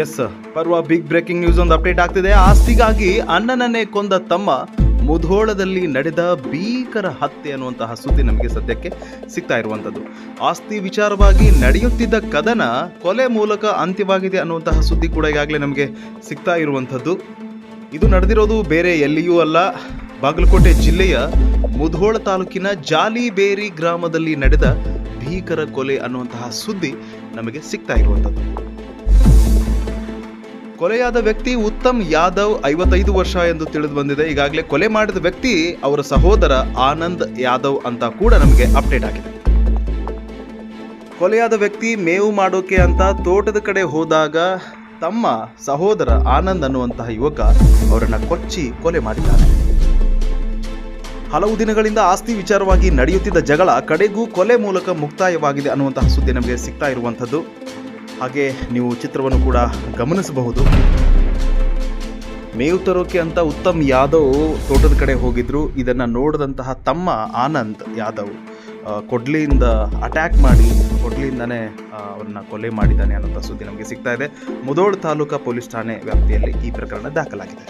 S ಪರ್ವ big breaking news ಒಂದು update ಆಗ್ತಿದೆ. ಆಸ್ತಿಗಾಗಿ ಅಣ್ಣನನ್ನೇ ಕೊಂದ ತಮ್ಮ ಮುಧೋಳದಲ್ಲಿ ನಡೆದ ಭೀಕರ ಹತ್ಯೆ ಅನ್ನುವಂತಹ ಸುದ್ದಿ ನಮಗೆ ಸದ್ಯಕ್ಕೆ ಸಿಗ್ತಾ ಇರುವಂಥದ್ದು ಆಸ್ತಿ ವಿಚಾರವಾಗಿ ನಡೆಯುತ್ತಿದ್ದ ಕದನ ಕೊಲೆ ಮೂಲಕ ಅಂತ್ಯವಾಗಿದೆ ಅನ್ನುವಂತಹ ಸುದ್ದಿ ಕೂಡ ಈಗಾಗಲೇ ನಮಗೆ ಸಿಗ್ತಾ ಇರುವಂಥದ್ದು ಇದು ನಡೆದಿರೋದು ಬೇರೆ ಎಲ್ಲಿಯೂ ಅಲ್ಲ. ಬಾಗಲಕೋಟೆ ಜಿಲ್ಲೆಯ ಮುಧೋಳ ತಾಲೂಕಿನ ಜಾಲಿಬೇರಿ ಗ್ರಾಮದಲ್ಲಿ ನಡೆದ ಭೀಕರ ಕೊಲೆ ಅನ್ನುವಂತಹ ಸುದ್ದಿ ನಮಗೆ ಸಿಗ್ತಾ ಇರುವಂಥದ್ದು ಕೊಲೆಯಾದ ವ್ಯಕ್ತಿ ಉತ್ತಮ್ ಯಾದವ್ ಐವತ್ತೈದು ವರ್ಷ ಎಂದು ತಿಳಿದು ಬಂದಿದೆ. ಈಗಾಗಲೇ ಕೊಲೆ ಮಾಡಿದ ವ್ಯಕ್ತಿ ಅವರ ಸಹೋದರ ಆನಂದ್ ಯಾದವ್ ಅಂತ ಕೂಡ ನಮಗೆ ಅಪ್ಡೇಟ್ ಆಗಿದೆ. ಕೊಲೆಯಾದ ವ್ಯಕ್ತಿ ಮೇವು ಮಾಡೋಕೆ ಅಂತ ತೋಟದ ಕಡೆ ಹೋದಾಗ ತಮ್ಮ ಸಹೋದರ ಆನಂದ್ ಅನ್ನುವಂತಹ ಯುವಕ ಅವರನ್ನು ಕೊಚ್ಚಿ ಕೊಲೆ ಮಾಡಿದ್ದಾರೆ ಹಲವು ದಿನಗಳಿಂದ ಆಸ್ತಿ ವಿಚಾರವಾಗಿ ನಡೆಯುತ್ತಿದ್ದ ಜಗಳ ಕಡೆಗೂ ಕೊಲೆ ಮೂಲಕ ಮುಕ್ತಾಯವಾಗಿದೆ ಅನ್ನುವಂತಹ ಸುದ್ದಿ ನಮಗೆ ಸಿಗ್ತಾ ಇರುವಂಥದ್ದು. ಹಾಗೆ ನೀವು ಚಿತ್ರವನ್ನು ಕೂಡ ಗಮನಿಸಬಹುದು. ಮೇವು ತರೋಕೆ ಅಂತ ಉತ್ತಮ್ ಯಾದವ್ ತೋಟದ ಕಡೆ ಹೋಗಿದ್ರು. ಇದನ್ನು ನೋಡಿದಂತಹ ತಮ್ಮ ಆನಂದ್ ಯಾದವ್ ಕೊಡ್ಲಿಯಿಂದ ಅಟ್ಯಾಕ್ ಮಾಡಿ, ಕೊಡ್ಲಿಯಿಂದನೇ ಅವ್ರನ್ನ ಕೊಲೆ ಮಾಡಿದ್ದಾನೆ ಅನ್ನೋಂಥ ಸುದ್ದಿ ನಮಗೆ ಸಿಗ್ತಾ ಇದೆ. ಮುದೋಳ್ ತಾಲೂಕಾ ಪೊಲೀಸ್ ಠಾಣೆ ವ್ಯಾಪ್ತಿಯಲ್ಲಿ ಈ ಪ್ರಕರಣ ದಾಖಲಾಗಿದೆ.